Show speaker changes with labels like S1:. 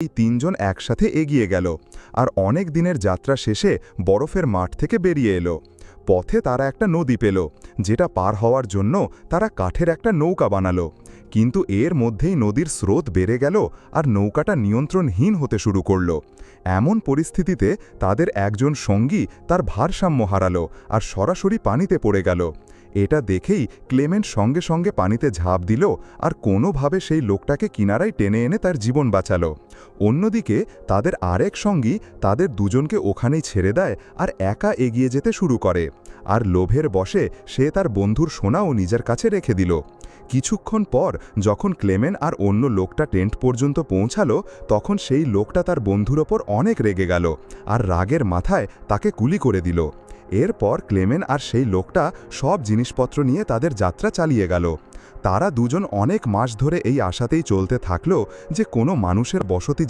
S1: এই তিনজন একসাথে এগিয়ে গেল আর অনেক দিনের যাত্রা শেষে বরফের মাঠ থেকে বেরিয়ে এলো। পথে তারা একটা নদী পেল, যেটা পার হওয়ার জন্য তারা কাঠের একটা নৌকা বানালো। কিন্তু এর মধ্যেই নদীর স্রোত বেড়ে গেল আর নৌকাটা নিয়ন্ত্রণহীন হতে শুরু করল। এমন পরিস্থিতিতে তাদের একজন সঙ্গী তার ভারসাম্য হারালো আর সরাসরি পানিতে পড়ে গেল। এটা দেখেই ক্লেমেন্ট সঙ্গে সঙ্গে পানিতে ঝাঁপ দিল আর কোনোভাবে সেই লোকটাকে কিনারায় টেনে এনে তার জীবন বাঁচালো। অন্যদিকে তাদের আরেক সঙ্গী তাদের দুজনকে ওখানেই ছেড়ে দেয় আর একা এগিয়ে যেতে শুরু করে। আর লোভের বশে সে তার বন্ধুর সোনাও নিজের কাছে রেখে দিল। কিছুক্ষণ পর যখন ক্লেমেন আর অন্য লোকটা টেন্ট পর্যন্ত পৌঁছালো, তখন সেই লোকটা তার বন্ধুর ওপর অনেক রেগে গেল আর রাগের মাথায় তাকে কুলি করে দিল। এরপর ক্লেমেন আর সেই লোকটা সব জিনিসপত্র নিয়ে তাদের যাত্রা চালিয়ে গেল। তারা দুজন অনেক মাস ধরে এই আশাতেই চলতে থাকল যে কোনো মানুষের বসতি